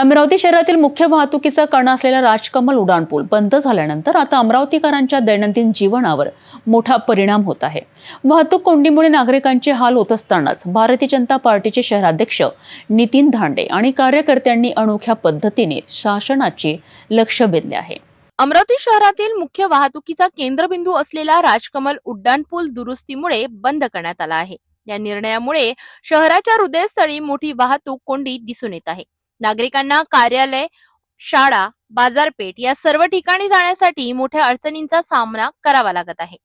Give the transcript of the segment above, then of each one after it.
अमरावती शहरातील मुख्य वाहतुकीचा कणा असलेला राजकमल उड्डाणपूल बंद झाल्यानंतर आता अमरावतीकरांच्या दैनंदिन जीवनावर मोठा परिणाम होत आहे. वाहतूक कोंडीमुळे नागरिकांचे हाल होत असतानाच भारतीय जनता पार्टीचे शहराध्यक्ष नितीन धांडे आणि कार्यकर्त्यांनी अनोख्या पद्धतीने शासनाचे लक्ष वेधले आहे. अमरावती शहरातील मुख्य वाहतुकीचा केंद्रबिंदू असलेला राजकमल उड्डाणपूल दुरुस्तीमुळे बंद करण्यात आला आहे. या निर्णयामुळे शहराच्या हृदयस्थळी मोठी वाहतूक कोंडी दिसून येत आहे. नागरिकांना कार्यालय शाळा बाजारपेठ या सर्व ठिकाणी जाण्यासाठी मोठ्या अडचणींचा सामना करावा लागत आहे.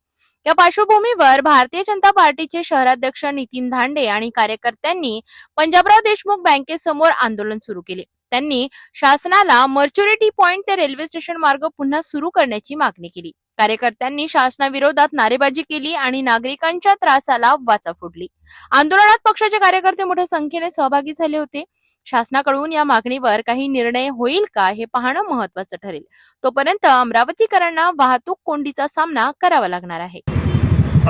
या पार्श्वभूमीवर भारतीय जनता पार्टीचे शहराध्यक्ष नितीन धांडे आणि कार्यकर्त्यांनी पंजाबराव देशमुख बँकेसमोर आंदोलन सुरू केले. त्यांनी शासनाला मर्च्युरिटी पॉइंट ते रेल्वे स्टेशन मार्ग पुन्हा सुरू करण्याची मागणी केली. कार्यकर्त्यांनी शासनाविरोधात नारेबाजी केली आणि नागरिकांच्या त्रासाला वाचा फोडली. आंदोलनात पक्षाचे कार्यकर्ते मोठ्या संख्येने सहभागी झाले होते. शासनाकडून या मागणीवर काही निर्णय होईल का हे पाहणं महत्वाचं ठरेल. तोपर्यंत अमरावतीकरांना वाहतूक कोंडीचा सामना करावा लागणार आहे.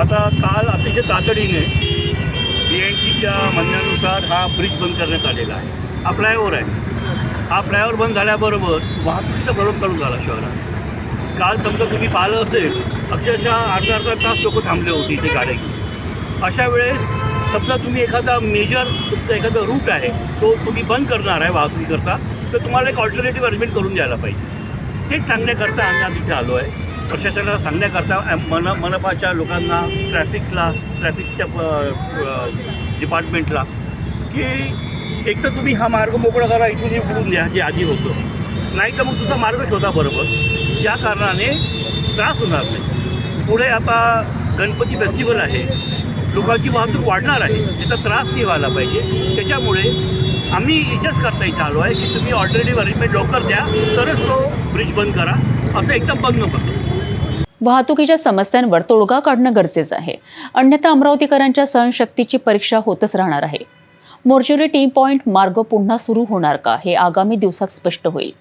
आता काल अतिशय तातडीने बी एन टीच्या म्हणण्यानुसार हा ब्रिज बंद करण्यात आलेला आहे. हा फ्लायओव्हर आहे. हा फ्लायओव्हर बंद झाल्याबरोबर वाहतुकीचा प्रॉब्लेम चालू झाला शहरात. काल समजा तुम्ही पाहिलं असेल अक्षरशः अर्धा अर्धा तास लोक थांबले होते इथे गाड्या घेऊन. अशा वेळेस समजा तुम्ही एखादा मेजर तुमचा एखादा रूट आहे तो तुम्ही बंद करणार आहे वाहतुकीकरता तर तुम्हाला एक ऑल्टरनेटिव्ह अरेंजमेंट करून द्यायला पाहिजे. तेच सांगण्याकरता आम्ही आम्ही इथे आलो आहे. प्रशासनाला सांगण्याकरता मन मनपाच्या लोकांना ट्रॅफिकला ट्रॅफिकच्या डिपार्टमेंटला की एक तर तुम्ही हा मार्ग मोकळा करा इथून उघडून द्या जे आधी होतं. नाही तर मग तुझा मार्ग शोधा बरोबर ज्या कारणाने त्रास होणार नाही. पुढे आता गणपती फेस्टिवल आहे. लोकांची वाहतूक वाढणार आहे त्याचा त्रास नाही व्हायला पाहिजे. त्याच्यामुळे आम्ही इथेच करता इथे आलो आहे की तुम्ही ऑल्टरनेटिव्ह अरेंजमेंट लवकर द्या तरच तो ब्रिज बंद करा असं एकदम बंद नको. वाहतुकीच्या समस्यांवर तोडगा काढणं गरजेचं आहे. अन्यथा अमरावतीकरांच्या सहनशक्तीची परीक्षा होतच राहणार आहे. मोर्चुरी टी पॉइंट मार्ग पुन्हा सुरू होणार का हे आगामी दिवसात स्पष्ट होईल.